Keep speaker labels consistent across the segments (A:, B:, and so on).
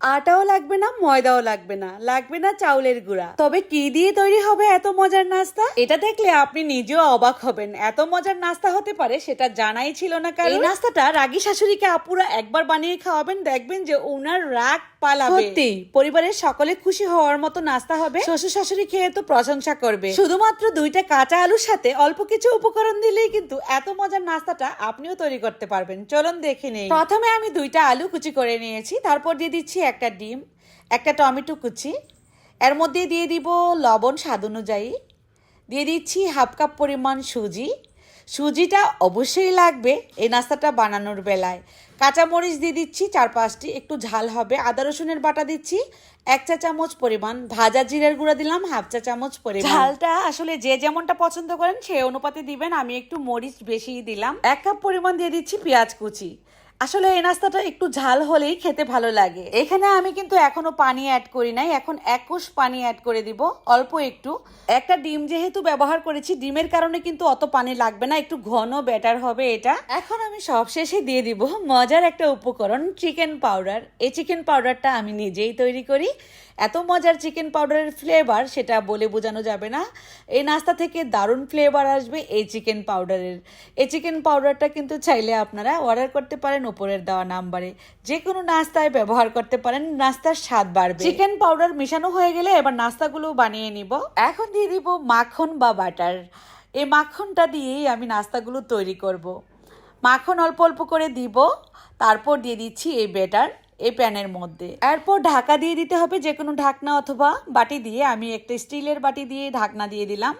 A: আটাও লাগবে না, ময়দাও লাগবে না লাগবে না চাউলের গুঁড়া। তবে কি দিয়ে তৈরি হবে এত মজার নাস্তা? এটা দেখলে আপনি নিজেও অবাক হবেন। এত মজার নাস্তা হতে পারে, সেটা জানাই ছিল না কারণ এই নাস্তাটা রাগী শাশুড়িকে আপুরা একবার বানিয়ে খাওয়াবেন, দেখবেন যে ওনার রাগ পালাবে। সত্যি, পরিবারের সকলে খুশি হওয়ার মতো নাস্তা হবে। শ্বশুর শাশুড়ি খেয়ে তো প্রশংসা করবে। শুধুমাত্র দুইটা কাঁচা আলুর সাথে অল্প কিছু উপকরণ দিলেই কিন্তু এত মজার নাস্তাটা আপনিও তৈরি করতে পারবেন। চলুন দেখে নেই। প্রথমে আমি দুইটা আলু কুচি করে নিয়েছি। তারপর দিয়ে দিচ্ছি একটা ডিম, একটা টমেটো কুচি। এর মধ্যে দিয়ে দিব লবণ স্বাদ অনুযায়ী। দিয়ে দিচ্ছি হাফ কাপ পরিমাণ সুজি। সুজিটা অবশ্যই লাগবে এই নাস্তাটা বানানোর বেলায়। কাঁচামরিচ দিয়ে দিচ্ছি চার পাঁচটি, একটু ঝাল হবে। আদা রসুনের বাটা দিচ্ছি, এক চা চামচ পরিমাণ। ভাজা জিরের গুঁড়া দিলাম, হাফ চা চামচ পরিমাণ। ঝালটা আসলে যে যেমনটা পছন্দ করেন সেই অনুপাতে দিবেন। আমি একটু মরিচ বেশি দিলাম। এক কাপ পরিমাণ দিয়ে দিচ্ছি পেঁয়াজ কুচি। আসলে এই নাস্তাটা একটু ঝাল হলেই খেতে ভালো লাগে। এখানে আমি কিন্তু এখনও পানি অ্যাড করি নাই, এখন একুশ পানি অ্যাড করে দিব, অল্প একটু। একটা ডিম যেহেতু ব্যবহার করেছি, ডিমের কারণে কিন্তু অত পানি লাগবে না, একটু ঘন বেটার হবে এটা। এখন আমি সব শেষে দিয়ে দিব মজার একটা উপকরণ চিকেন পাউডার এই চিকেন পাউডারটা আমি নিজেই তৈরি করি। এত মজার চিকেন পাউডারের ফ্লেভার সেটা বলে বোঝানো যাবে না। এই নাস্তা থেকে দারুণ ফ্লেভার আসবে এই চিকেন পাউডারের এই চিকেন পাউডারটা কিন্তু চাইলে আপনারা অর্ডার করতে পারেন উপরের দেওয়া নাম্বারে যে কোনো নাস্তায় ব্যবহার করতে পারেন নাস্তার স্বাদ বাড়বে। চিকেন পাউডার মেশানো হয়ে গেলে এবার নাস্তাগুলো বানিয়ে নিব। এখন দিয়ে দিব মাখন বা বাটার। এই মাখনটা দিয়েই আমি নাস্তাগুলো তৈরি করব। মাখন অল্প অল্প করে দিব তারপর দিয়ে দিচ্ছি এই বেটার এই প্যানের মধ্যে। এরপর ঢাকা দিয়ে দিতে হবে যে কোনো ঢাকনা অথবা বাটি দিয়ে। আমি একটা স্টিলের বাটি দিয়ে ঢাকনা দিয়ে দিলাম।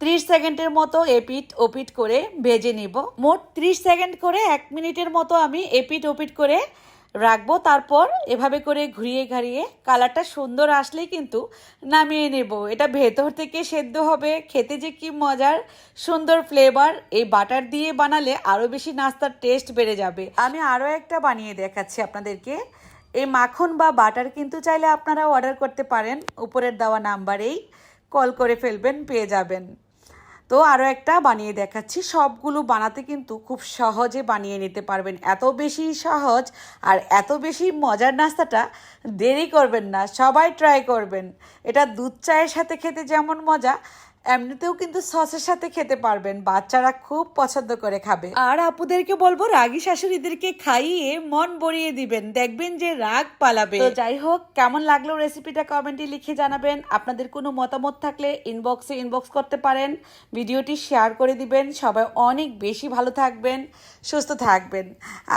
A: ত্রিশ সেকেন্ডের মতো এপিট ওপিট করে ভেজে নিব। মোট ত্রিশ সেকেন্ড করে এক মিনিটের মতো আমি এপিট ওপিট করে রাখব। তারপর এভাবে করে ঘুরিয়ে ঘাড়িয়ে কালারটা সুন্দর আসলেই কিন্তু নামিয়ে নেব। এটা ভেতর থেকে সেদ্ধ হবে। খেতে যে কি মজার, সুন্দর ফ্লেভার এই বাটার দিয়ে বানালে আরও বেশি নাস্তার টেস্ট বেড়ে যাবে। আমি আরও একটা বানিয়ে দেখাচ্ছি আপনাদেরকে। এই মাখন বা বাটার কিন্তু চাইলে আপনারা অর্ডার করতে পারেন। উপরের দেওয়া নাম্বারেই কল করে ফেলবেন, পেয়ে যাবেন। তো আরও একটা বানিয়ে দেখাচ্ছি। সবগুলো বানাতে কিন্তু খুব সহজে বানিয়ে নিতে পারবেন। এত বেশি সহজ আর এত বেশি মজার নাস্তাটা দেরি করবেন না, সবাই ট্রাই করবেন। এটা দুধ চায়ের সাথে খেতে যেমন মজা এমনিতেও কিন্তু সসের সাথে খেতে পারবেন। বাচ্চারা খুব পছন্দ করে খাবে। আর আপুদেরকে বলব রাগী শাশুড়িদেরকে খাইয়ে মন ভরিয়ে দিবেন। দেখবেন যে রাগ পালাবে। তো যাই হোক কেমন লাগল রেসিপিটা কমেন্টে লিখে জানাবেন। আপনাদের কোনো মতামত থাকলে ইনবক্সে ইনবক্স করতে পারেন। ভিডিওটি শেয়ার করে দিবেন। সবাই অনেক বেশি ভালো থাকবেন সুস্থ থাকবেন।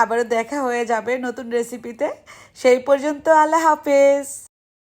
A: আবারও দেখা হয়ে যাবে নতুন রেসিপিতে সেই পর্যন্ত আল্লাহ হাফেজ।